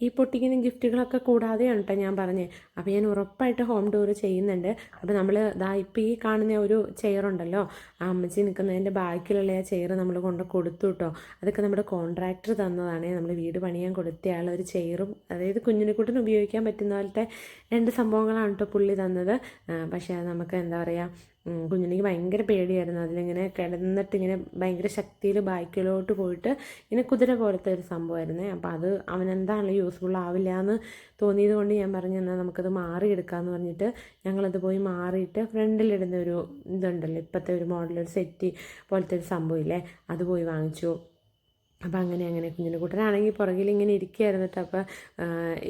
ഈ പൊട്ടിക്കുന്ന ഗിഫ്റ്റുകളൊക്കെ കൂടാതെയാണ് കേട്ടോ ഞാൻ പറഞ്ഞത് അപ്പോൾ ഞാൻ ഉറപ്പായിട്ട് ഹോം ടൂർ ചെയ്യുന്നുണ്ട്. അപ്പോൾ നമ്മൾ ദാ ഇപ്പോൾ ഈ കാണുന്ന ഒരു ചെയറുണ്ടല്ലോ ആ അമ്മച്ചി നിൽക്കുന്നതിന്റെ ബാക്കിലുള്ള ആ ചെയർ നമ്മൾ കൊണ്ട് കൊടുത്തു കേട്ടോ അതൊക്കെ നമ്മുടെ കോൺട്രാക്ടർ തന്നതാണ്. നമ്മൾ വീട് പണിയാൻ കൊടുത്തയാൾ ഒരു ചെയറും അതായത് കുഞ്ഞിനെ കുഞ്ഞിനെക്കുട്ടിന് ഉപയോഗിക്കാൻ പറ്റുന്ന പോലത്തെ രണ്ട് സംഭവങ്ങളാണ് കേട്ടോ പുള്ളി തന്നത്. പക്ഷേ നമുക്ക് എന്താ പറയുക കുഞ്ഞിനെനിക്ക് ഭയങ്കര പേടിയായിരുന്നു. അതിലിങ്ങനെ കിടന്നിട്ട് ഇങ്ങനെ ഭയങ്കര ശക്തിയിൽ ബാക്കിലോട്ട് പോയിട്ട് ഇങ്ങനെ കുതിര പോലത്തെ ഒരു സംഭവമായിരുന്നേ. അപ്പോൾ അത് അവനെന്താണ് യൂസ്ഫുൾ ആവില്ല എന്ന് തോന്നിയത് കൊണ്ട് ഞാൻ പറഞ്ഞു എന്നാൽ നമുക്കത് മാറിയെടുക്കാമെന്ന് പറഞ്ഞിട്ട് ഞങ്ങളത് പോയി മാറിയിട്ട് ഫ്രണ്ടിലിടുന്ന ഒരു ഇതുണ്ടല്ലോ ഇപ്പോഴത്തെ ഒരു മോഡലൊരു സെറ്റി പോലത്തെ ഒരു സംഭവമില്ലേ അത് പോയി വാങ്ങിച്ചു. അപ്പോൾ അങ്ങനെ അങ്ങനെ കുഞ്ഞിന്റെ കൂട്ടനാണെങ്കിൽ പുറകിൽ ഇങ്ങനെ ഇരിക്കുകയായിരുന്നു കേട്ടോ. അപ്പോൾ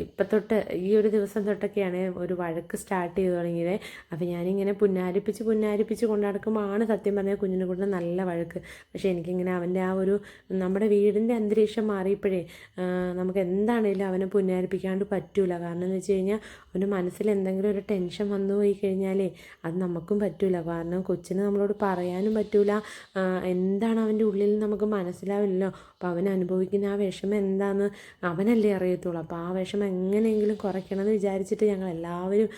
ഇപ്പം തൊട്ട് ഈ ഒരു ദിവസം തൊട്ടൊക്കെയാണ് ഒരു വഴക്ക് സ്റ്റാർട്ട് ചെയ്ത് തുടങ്ങിയത്. അപ്പോൾ ഞാനിങ്ങനെ പുന്നാരിപ്പിച്ച് പുന്നാരിപ്പിച്ച് കൊണ്ടടക്കുമ്പോഴാണ് സത്യം പറഞ്ഞാൽ കുഞ്ഞിന്റെ കൂട്ടൻ നല്ല വഴക്ക്. പക്ഷേ എനിക്കിങ്ങനെ അവന്റെ ആ ഒരു നമ്മുടെ വീടിന്റെ അന്തരീക്ഷം മാറിയപ്പോഴേ നമുക്ക് എന്താണേലും അവനെ പുന്നാരിപ്പിക്കാണ്ട് പറ്റൂല. കാരണം എന്ന് വെച്ച് കഴിഞ്ഞാൽ അവന്റെ മനസ്സിൽ എന്തെങ്കിലും ഒരു ടെൻഷൻ വന്നു പോയി കഴിഞ്ഞാലേ അത് നമുക്കും പറ്റൂല. കാരണം കൊച്ചിന് നമ്മളോട് പറയാനും പറ്റൂല. എന്താണ് അവന്റെ ഉള്ളിൽ നമുക്ക് മനസ്സിലാവില്ലല്ലോ. അപ്പോൾ അവൻ അനുഭവിക്കുന്ന ആ വിഷമം എന്താണെന്ന് അവനല്ലേ അറിയത്തുള്ളൂ. അപ്പോൾ ആ വിഷമം എങ്ങനെയെങ്കിലും കുറയ്ക്കണമെന്ന് വിചാരിച്ചിട്ട് ഞങ്ങൾ എല്ലാവരും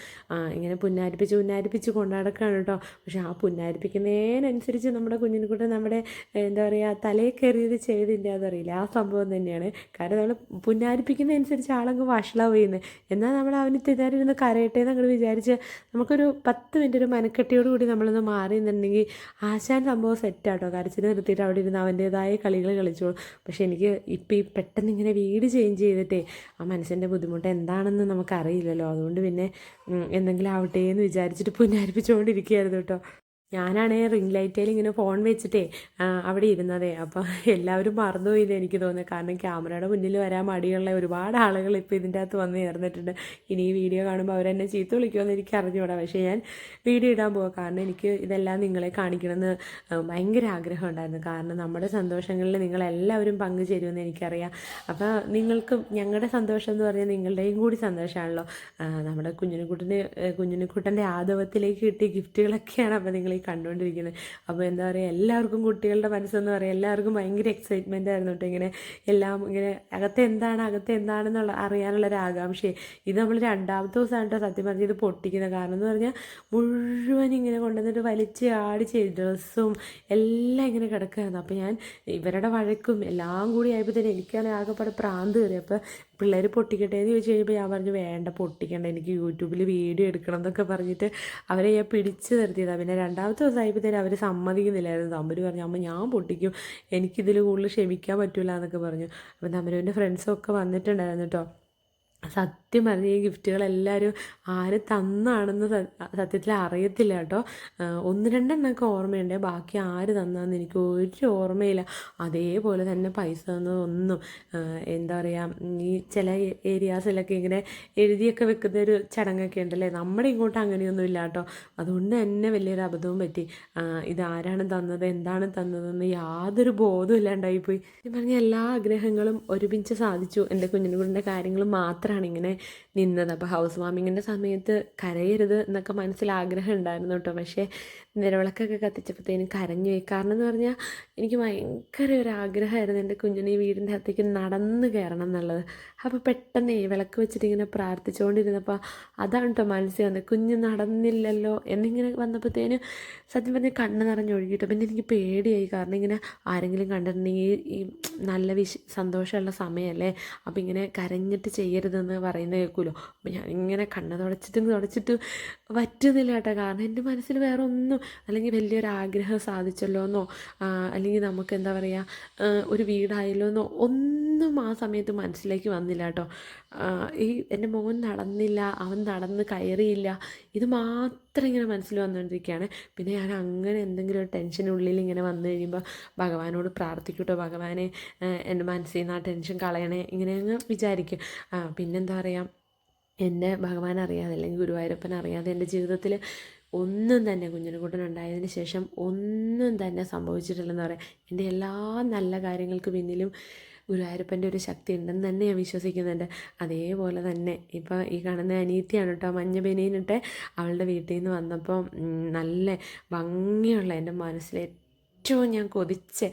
ഇങ്ങനെ പുന്നാരിപ്പിച്ച് പുന്നാരിപ്പിച്ച് കൊണ്ടാടക്കാണ് കേട്ടോ. പക്ഷെ ആ പുന്നാരിപ്പിക്കുന്നതിനനുസരിച്ച് നമ്മുടെ കുഞ്ഞിനെക്കൂട്ട് നമ്മുടെ എന്താ പറയുക തലയിൽ കയറിയത് ചെയ്തില്ല അതറിയില്ല ആ സംഭവം തന്നെയാണ്. കാരണം നമ്മൾ പുന്നാരിപ്പിക്കുന്നതനുസരിച്ച് ആളങ്ങ് വഷളാവ് ചെയ്യുന്നത് എന്നാൽ നമ്മൾ അവന് തിന്നാരിരുന്ന് കരയട്ടെ എന്ന് അങ്ങോട്ട് വിചാരിച്ച് നമുക്കൊരു പത്ത് മിനിറ്റ് ഒരു മനക്കെട്ടിയോട് കൂടി നമ്മളൊന്ന് മാറി നിന്നുണ്ടെങ്കിൽ ആശാൻ സംഭവം സെറ്റാട്ടോ കരച്ചിന് നിർത്തിയിട്ട് അവിടെ ഇരുന്ന് അവന്റേതായ കളികൾ കളിച്ചോളൂ. പക്ഷേ എനിക്ക് ഇപ്പം ഈ പെട്ടെന്ന് ഇങ്ങനെ വീട് ചേഞ്ച് ചെയ്തിട്ടേ ആ മനസ്സിന്റെ ബുദ്ധിമുട്ട് എന്താണെന്ന് നമുക്കറിയില്ലല്ലോ. അതുകൊണ്ട് പിന്നെ എന്തെങ്കിലും ആവട്ടെ എന്ന് വിചാരിച്ചിട്ട് പുനരപ്പിച്ചുകൊണ്ടിരിക്കുകയായിരുന്നു കേട്ടോ. ഞാനാണേ റിംഗ് ലൈറ്റേൽ ഇങ്ങനെ ഫോൺ വെച്ചിട്ടേ അവിടെ ഇരുന്നതേ. അപ്പോൾ എല്ലാവരും മറന്നുപോയി എന്ന് എനിക്ക് തോന്നുന്നത് കാരണം ക്യാമറയുടെ മുന്നിൽ വരാൻ മടിയുള്ള ഒരുപാട് ആളുകൾ ഇപ്പോൾ ഇതിന്റെ അകത്ത് വന്ന് ചേർന്നിട്ടുണ്ട്. ഇനി ഈ വീഡിയോ കാണുമ്പോൾ അവരെന്നെ ചീത്ത വിളിക്കുമെന്ന് എനിക്ക് അറിഞ്ഞുകൂടാ പക്ഷേ ഞാൻ വീഡിയോ ഇടാൻ പോകാം കാരണം എനിക്ക് ഇതെല്ലാം നിങ്ങളെ കാണിക്കണമെന്ന് ഭയങ്കര ആഗ്രഹം ഉണ്ടായിരുന്നു. കാരണം നമ്മുടെ സന്തോഷങ്ങളിൽ നിങ്ങളെല്ലാവരും പങ്കുചേരുമെന്ന് എനിക്കറിയാം. അപ്പോൾ നിങ്ങൾക്കും ഞങ്ങളുടെ സന്തോഷം എന്ന് പറഞ്ഞാൽ നിങ്ങളുടെയും കൂടി സന്തോഷമാണല്ലോ നമ്മുടെ കുഞ്ഞിനുക്കുട്ടന് കുഞ്ഞിനുക്കുട്ടന്റെ ആദവത്തിലേക്ക് കിട്ടിയ ഗിഫ്റ്റുകളൊക്കെയാണ് അപ്പോൾ നിങ്ങൾ ഈ കണ്ടുകൊണ്ടിരിക്കുന്നത് അപ്പോൾ എന്താ പറയുക എല്ലാവർക്കും കുട്ടികളുടെ മനസ്സെന്ന് പറയുക എല്ലാവർക്കും ഭയങ്കര എക്സൈറ്റ്മെന്റ് ആയിരുന്നു കേട്ടോ ഇങ്ങനെ എല്ലാം ഇങ്ങനെ അകത്ത് എന്താണ് അകത്ത് എന്താണെന്നുള്ള അറിയാനുള്ള ഒരു ആകാംക്ഷയെ ഇത് നമ്മൾ രണ്ടാമത്തെ ദിവസമാണ് കേട്ടോ സത്യം പറഞ്ഞ് ഇത് പൊട്ടിക്കുന്നത്. കാരണം എന്ന് പറഞ്ഞാൽ മുഴുവൻ ഇങ്ങനെ കൊണ്ടുവന്നിട്ട് വലിച്ച് ആടി ചെയ്ത് ഡ്രസ്സും എല്ലാം ഇങ്ങനെ കിടക്കുകയായിരുന്നു അപ്പോൾ ഞാൻ ഇവരുടെ വഴക്കും എല്ലാം കൂടി ആയപ്പോൾ തന്നെ എനിക്കാണെങ്കിൽ ആകെപ്പാടെ പ്രാന്ത് കയറി. അപ്പോൾ പിള്ളേർ പൊട്ടിക്കട്ടെ എന്ന് ചോദിച്ചു കഴിഞ്ഞപ്പോൾ ഞാൻ പറഞ്ഞു വേണ്ട പൊട്ടിക്കണ്ട എനിക്ക് യൂട്യൂബിൽ വീഡിയോ എടുക്കണം എന്നൊക്കെ പറഞ്ഞിട്ട് അവരെ ഞാൻ പിടിച്ച് നിർത്തിയതാണ് പിന്നെ രണ്ടാമത്തെ ദിവസമായപ്പോഴത്തേനും അവർ സമ്മതിക്കുന്നില്ലായിരുന്നു. തമ്പര് പറഞ്ഞു അമ്മ ഞാൻ പൊട്ടിക്കും. എനിക്കിതിൽ കൂടുതൽ ക്ഷമിക്കാൻ പറ്റില്ല എന്നൊക്കെ പറഞ്ഞു. അപ്പം തമ്പരുവിന്റെ ഫ്രണ്ട്സൊക്കെ വന്നിട്ടുണ്ടായിരുന്നു കേട്ടോ സത്യം പറഞ്ഞ ഈ ഗിഫ്റ്റുകളെല്ലാവരും ആര് തന്നാണെന്ന് സത്യത്തിൽ അറിയത്തില്ല കേട്ടോ. ഒന്ന് രണ്ടെണ്ണമൊക്കെ ഓർമ്മയുണ്ട്. ബാക്കി ആര് തന്നാന്ന് എനിക്ക് ഒരു ഓർമ്മയില്ല. അതേപോലെ തന്നെ പൈസ തന്നതൊന്നും എന്താ പറയുക ഈ ചില ഏരിയാസിലൊക്കെ ഇങ്ങനെ എഴുതിയൊക്കെ വെക്കുന്ന ഒരു ചടങ്ങൊക്കെ ഉണ്ടല്ലേ? നമ്മുടെ ഇങ്ങോട്ട് അങ്ങനെയൊന്നും ഇല്ല കേട്ടോ. അതുകൊണ്ട് തന്നെ വലിയൊരു അബദ്ധവും പറ്റി. ഇത് ആരാണ് തന്നത്? എന്താണ് തന്നതെന്ന് യാതൊരു ബോധവും ഇല്ലാണ്ടായിപ്പോയി. ഞാൻ പറഞ്ഞ എല്ലാ ആഗ്രഹങ്ങളും ഒരുമിച്ച് സാധിച്ചു. എന്റെ കുഞ്ഞിനുകുടിന്റെ കാര്യങ്ങളും മാത്രമാണ് ഇങ്ങനെ നിന്നത്. അപ്പോൾ ഹൗസ് വാമിങ്ങിന്റെ സമയത്ത് കരയരുത് എന്നൊക്കെ മനസ്സിൽ ആഗ്രഹം ഉണ്ടായിരുന്നു കേട്ടോ. പക്ഷേ നിലവിളക്കൊക്കെ കത്തിച്ചപ്പോഴത്തേനും കരഞ്ഞു പോയി. കാരണം എന്ന് പറഞ്ഞാൽ എനിക്ക് ഭയങ്കര ഒരു ആഗ്രഹമായിരുന്നു എന്റെ കുഞ്ഞിനെ ഈ വീടിന്റെ അകത്തേക്ക് നടന്ന് കയറണം എന്നുള്ളത്. അപ്പോൾ പെട്ടെന്ന് ഈ വിളക്ക് വെച്ചിട്ട് ഇങ്ങനെ പ്രാർത്ഥിച്ചുകൊണ്ടിരുന്നപ്പോൾ അതാണ് കേട്ടോ മനസ്സിൽ വന്നത്. കുഞ്ഞ് നടന്നില്ലല്ലോ എന്നിങ്ങനെ വന്നപ്പോഴത്തേനും സത്യം പറഞ്ഞാൽ കണ്ണ് നിറഞ്ഞൊഴുകിട്ടോ പിന്നെ എനിക്ക് പേടിയായി. കാരണം ഇങ്ങനെ ആരെങ്കിലും കണ്ടിട്ടുണ്ടെങ്കിൽ ഈ നല്ല വിശ സന്തോഷമുള്ള സമയമല്ലേ? അപ്പോൾ ഇങ്ങനെ കരഞ്ഞിട്ട് ചെയ്യരുതെന്ന് പറയുന്നത് കേൾക്കുമല്ലോ അപ്പോൾ ഞാനിങ്ങനെ കണ്ണ് തുടച്ചിട്ട് തുടച്ചിട്ട് പറ്റുന്നില്ല കേട്ടോ. കാരണം എന്റെ മനസ്സിൽ വേറെ ഒന്നും അല്ലെങ്കിൽ വലിയൊരു ആഗ്രഹം സാധിച്ചല്ലോ എന്നോ അല്ലെങ്കിൽ നമുക്ക് എന്താ പറയുക ഒരു വീടായല്ലോ എന്നോ ഒന്നും ആ സമയത്ത് മനസ്സിലേക്ക് വന്നില്ല കേട്ടോ. ഈ എന്റെ മോൻ നടന്നില്ല അവൻ നടന്ന് കയറിയില്ല. ഇത് മാത്രം ഇങ്ങനെ മനസ്സിൽ വന്നുകൊണ്ടിരിക്കുകയാണ് പിന്നെ ഞാൻ അങ്ങനെ എന്തെങ്കിലും ഒരു ടെൻഷനുള്ളിൽ ഇങ്ങനെ വന്നു കഴിയുമ്പോൾ ഭഗവാനോട് പ്രാർത്ഥിക്കൂട്ടോ. ഭഗവാനെ എന്റെ മനസ്സിൽ നിന്ന് ആ ടെൻഷൻ കളയണേ. ഇങ്ങനെ അങ്ങ് വിചാരിക്കും. പിന്നെന്താ പറയുക എന്റെ ഭഗവാൻ അറിയാതെ അല്ലെങ്കിൽ ഗുരുവായൂരപ്പൻ അറിയാതെ എന്റെ ജീവിതത്തിൽ ഒന്നും തന്നെ കുഞ്ഞിനുകുട്ടൻ ഉണ്ടായതിന് ശേഷം ഒന്നും തന്നെ സംഭവിച്ചിട്ടില്ലെന്ന് പറയാം. എന്റെ എല്ലാ നല്ല കാര്യങ്ങൾക്ക് പിന്നിലും ഗുരുവായൂരപ്പന്റെ ഒരു ശക്തി ഉണ്ടെന്ന് തന്നെ ഞാൻ വിശ്വസിക്കുന്നുണ്ട്. അതേപോലെ തന്നെ ഇപ്പോൾ ഈ കാണുന്ന അനീത്തിയാണ് കേട്ടോ മഞ്ഞ അവളുടെ വീട്ടിൽ നിന്ന് വന്നപ്പോൾ നല്ല ഭംഗിയുള്ള എന്റെ മനസ്സിലെ ഏറ്റവും ഞാൻ കൊതിച്ച്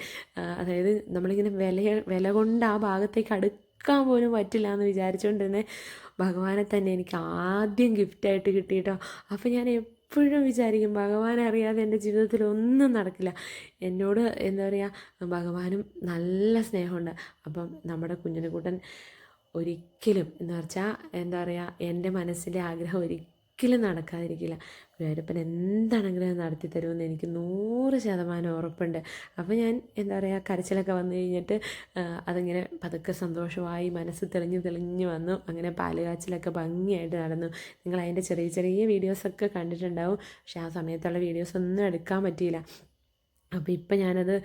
അതായത് നമ്മളിങ്ങനെ വില വില കൊണ്ട് ആ ഭാഗത്തേക്ക് അടുക്കാൻ പോലും പറ്റില്ല എന്ന് വിചാരിച്ചുകൊണ്ടിരുന്നേ ഭഗവാനെ തന്നെ എനിക്ക് ആദ്യം ഗിഫ്റ്റായിട്ട് കിട്ടിയിട്ടോ അപ്പോൾ ഞാൻ എപ്പോഴും വിചാരിക്കും ഭഗവാൻ അറിയാതെ എന്റെ ജീവിതത്തിൽ ഒന്നും നടക്കില്ല. എന്നോട് എന്താ പറയുക ഭഗവാനും നല്ല സ്നേഹമുണ്ട്. അപ്പം നമ്മുടെ കുഞ്ഞിനെ കൂട്ടൻ ഒരിക്കലും എന്ന് വെച്ചാൽ എന്താ പറയുക എന്റെ മനസ്സിലെ ആഗ്രഹം ഒരിക്കലും ഒരിക്കലും നടക്കാതിരിക്കില്ല. ഗുരുവായൂരപ്പൻ എന്താണെങ്കിലും നടത്തി തരുമെന്ന് എനിക്ക് നൂറ് ശതമാനം ഉറപ്പുണ്ട്. അപ്പോൾ ഞാൻ എന്താ പറയുക കരച്ചിലൊക്കെ വന്നു കഴിഞ്ഞിട്ട് അതിങ്ങനെ പതുക്കെ സന്തോഷമായി മനസ്സ് തെളിഞ്ഞ് തെളിഞ്ഞ് വന്നു. അങ്ങനെ പാലുകാച്ചിലൊക്കെ ഭംഗിയായിട്ട് നടന്നു. നിങ്ങൾ അതിന്റെ ചെറിയ ചെറിയ വീഡിയോസൊക്കെ കണ്ടിട്ടുണ്ടാവും. പക്ഷേ ആ സമയത്തുള്ള വീഡിയോസ് ഒന്നും എടുക്കാൻ പറ്റിയില്ല. അപ്പോൾ ഇപ്പം ഞാനത്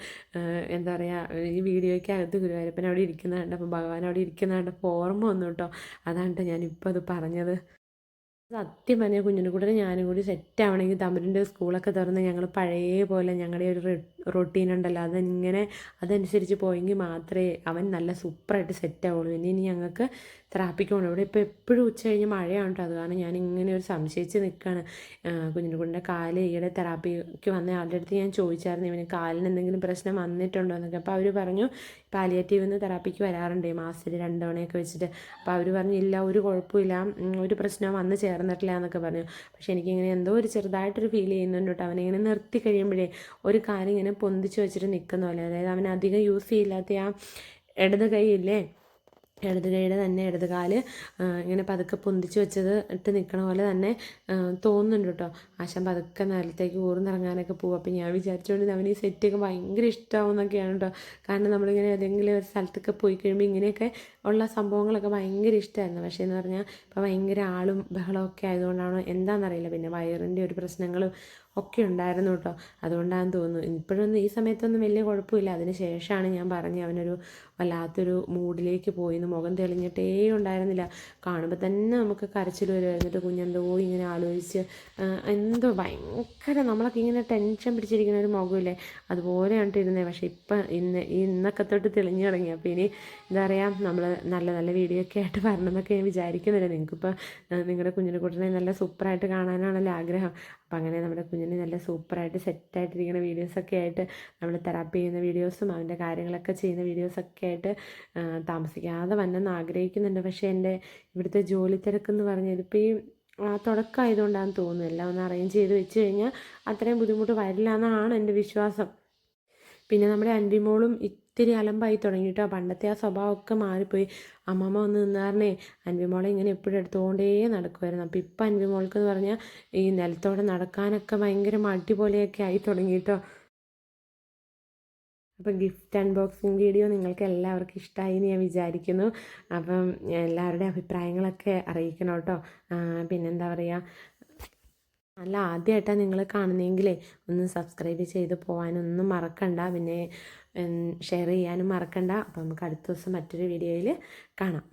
എന്താ പറയുക ഈ വീഡിയോയ്ക്ക് അകത്ത് ഗുരുവായൂരപ്പൻ അവിടെ ഇരിക്കുന്നതുണ്ട് അപ്പോൾ ഭഗവാൻ അവിടെ ഇരിക്കുന്നതുണ്ട് അപ്പോൾ ഓർമ്മ വന്നു കേട്ടോ. അതാണ് ഞാനിപ്പോൾ അത് പറഞ്ഞത്. സത്യം പറഞ്ഞ കുഞ്ഞിന്റെ കൂടെ ഞാനും കൂടി സെറ്റ് ആവണമെങ്കിൽ തമിഴിന്റെ സ്കൂളൊക്കെ തുറന്ന് ഞങ്ങൾ പഴയ പോലെ ഞങ്ങളുടെ ഒരു റൊട്ടീൻ ഉണ്ടല്ലോ. അതിങ്ങനെ അതനുസരിച്ച് പോയെങ്കിൽ മാത്രമേ അവൻ നല്ല സൂപ്പറായിട്ട് സെറ്റ് ആവുള്ളൂ. ഇനി ഇനി ഞങ്ങൾക്ക് തെറാപ്പിക്ക് പോകണം ഇവിടെ ഇപ്പോൾ എപ്പോഴും ഉച്ച കഴിഞ്ഞ് മഴയാണ് കേട്ടോ അത് കാരണം ഞാൻ ഇങ്ങനെ ഒരു സംശയിച്ച് നിൽക്കുകയാണ് കുഞ്ഞിന്റെ കുഞ്ഞിന്റെ കാൽ ഈയിടെ തെറാപ്പിക്ക് വന്ന ആളുടെ അടുത്ത് ഞാൻ ചോദിച്ചായിരുന്നു. ഇവന് കാലിന് എന്തെങ്കിലും പ്രശ്നം വന്നിട്ടുണ്ടോ? എന്നൊക്കെ. അപ്പോൾ അവർ പറഞ്ഞു പാലിയേറ്റീവ് നിന്ന് തെറാപ്പിക്ക് വരാറുണ്ട്. മാസത്തിൽ രണ്ട് വെച്ചിട്ട്. അപ്പോൾ അവർ പറഞ്ഞു ഇല്ല ഒരു കുഴപ്പമില്ല. ഒരു പ്രശ്നവും വന്ന് ചേർന്നിട്ടില്ല എന്നൊക്കെ പറഞ്ഞു. പക്ഷേ എനിക്കിങ്ങനെ എന്തോ ഒരു ചെറുതായിട്ടൊരു ഫീൽ ചെയ്യുന്നുണ്ട് കേട്ടോ. അവനിങ്ങനെ നിർത്തി കഴിയുമ്പോഴേ ഒരു കാലിങ്ങനെ പൊന്തിച്ച് വെച്ചിട്ട് നിൽക്കുന്ന പോലെ. അതായത് അവൻ അധികം യൂസ് ചെയ്യില്ലാത്ത ആ ഇടത് കൈയില്ലേ? ഇടത് കൈയുടെ തന്നെ ഇടത് കാൽ ഇങ്ങനെ പതുക്കെ പൊന്തിച്ച് വെച്ചത് ഇട്ട് നിൽക്കണ പോലെ തന്നെ തോന്നുന്നുണ്ട് കേട്ടോ. ആശാൻ പതുക്കെ നിലത്തേക്ക് ഊർന്നിറങ്ങാനൊക്കെ പോകും അപ്പോൾ ഞാൻ വിചാരിച്ചുകൊണ്ട് അവന് ഈ സെറ്റൊക്കെ ഭയങ്കര ഇഷ്ടമാവുന്നൊക്കെയാണ് കേട്ടോ. കാരണം നമ്മളിങ്ങനെ ഏതെങ്കിലും ഒരു സ്ഥലത്തൊക്കെ പോയി കഴിയുമ്പോൾ ഇങ്ങനെയൊക്കെ ഉള്ള സംഭവങ്ങളൊക്കെ ഭയങ്കര ഇഷ്ടമായിരുന്നു പക്ഷേ എന്ന് പറഞ്ഞാൽ ഇപ്പോൾ ഭയങ്കര ആളും ബഹളമൊക്കെ ആയതുകൊണ്ടാണോ എന്താണെന്നറിയില്ല പിന്നെ വയറിന്റെ ഒരു പ്രശ്നങ്ങളും ഒക്കെ ഉണ്ടായിരുന്നു കേട്ടോ. അതുകൊണ്ടാണെന്ന് തോന്നുന്നു. ഇപ്പോഴൊന്നും ഈ സമയത്തൊന്നും വലിയ കുഴപ്പമില്ല. അതിന് ശേഷമാണ് ഞാൻ പറഞ്ഞ് അവനൊരു വല്ലാത്തൊരു മൂഡിലേക്ക് പോയി. എന്ന് മുഖം തെളിഞ്ഞിട്ടേ ഉണ്ടായിരുന്നില്ല. കാണുമ്പോൾ തന്നെ നമുക്ക് കരച്ചിൽ വരുമായിരുന്നു എന്നിട്ട് കുഞ്ഞെന്തോ ഇങ്ങനെ ആലോചിച്ച് എന്തോ ഭയങ്കര നമ്മളൊക്കെ ഇങ്ങനെ ടെൻഷൻ പിടിച്ചിരിക്കുന്ന ഒരു മുഖമില്ലേ? അതുപോലെയാണ് ഇരുന്നത് പക്ഷേ ഇപ്പം ഇന്ന് ഇന്നൊക്കെ തൊട്ട് തെളിഞ്ഞു തുടങ്ങി. അപ്പോൾ ഇനി എന്താ പറയുക നമ്മൾ നല്ല നല്ല വീഡിയോ ഒക്കെ ആയിട്ട് വരണമെന്നൊക്കെ ഞാൻ വിചാരിക്കുന്നില്ല നിങ്ങൾക്കിപ്പോൾ നിങ്ങളുടെ കുഞ്ഞിനെ കുട്ടനെ നല്ല സൂപ്പറായിട്ട് കാണാനാണല്ലോ ആഗ്രഹം. അപ്പം അങ്ങനെ നമ്മുടെ കുഞ്ഞിനെ നല്ല സൂപ്പറായിട്ട് സെറ്റായിട്ടിരിക്കുന്ന വീഡിയോസൊക്കെ ആയിട്ട് നമ്മൾ തെറാപ്പി ചെയ്യുന്ന വീഡിയോസും അവന്റെ കാര്യങ്ങളൊക്കെ ചെയ്യുന്ന വീഡിയോസൊക്കെ ആയിട്ട് താമസിക്കാതെ വന്നെന്ന് ആഗ്രഹിക്കുന്നുണ്ട്. പക്ഷേ എന്റെ ഇവിടുത്തെ ജോലി തിരക്കെന്ന് പറഞ്ഞാൽ ഇപ്പോൾ ഈ തുടക്കമായതുകൊണ്ടാണെന്ന് തോന്നുന്നു. എല്ലാം ഒന്ന് അറേഞ്ച് ചെയ്ത് വെച്ച് കഴിഞ്ഞാൽ അത്രയും ബുദ്ധിമുട്ട് വരില്ല എന്നാണ് എന്റെ വിശ്വാസം. പിന്നെ നമ്മുടെ അൻവിമോളും ഇത്തിരി അലമ്പായി തുടങ്ങിയിട്ടോ പണ്ടത്തെ ആ സ്വഭാവമൊക്കെ മാറിപ്പോയി. അമ്മമ്മ ഒന്ന് നിന്നാറിനെ അൻവിമോളെ ഇങ്ങനെ എപ്പോഴും എടുത്തുകൊണ്ടേ നടക്കുമായിരുന്നു അപ്പോൾ ഇപ്പം അൻവിമോൾക്ക് എന്ന് പറഞ്ഞാൽ ഈ നിലത്തോടെ നടക്കാനൊക്കെ ഭയങ്കര മടി പോലെയൊക്കെ ആയി തുടങ്ങിയിട്ടോ അപ്പം ഗിഫ്റ്റ് അൺബോക്സിങ് വീഡിയോ നിങ്ങൾക്ക് എല്ലാവർക്കും ഇഷ്ടമായി എന്ന് ഞാൻ വിചാരിക്കുന്നു. അപ്പം എല്ലാവരുടെ അഭിപ്രായങ്ങളൊക്കെ അറിയിക്കണം കേട്ടോ. പിന്നെന്താ പറയുക അല്ല ആദ്യമായിട്ടാണ് നിങ്ങൾ കാണുന്നതെങ്കിലേ ഒന്ന് സബ്സ്ക്രൈബ് ചെയ്ത് പോകാനൊന്നും മറക്കണ്ട. പിന്നെ ഷെയർ ചെയ്യാനും മറക്കണ്ട. അപ്പോൾ നമുക്ക് അടുത്ത ദിവസം മറ്റൊരു വീഡിയോയിൽ കാണാം.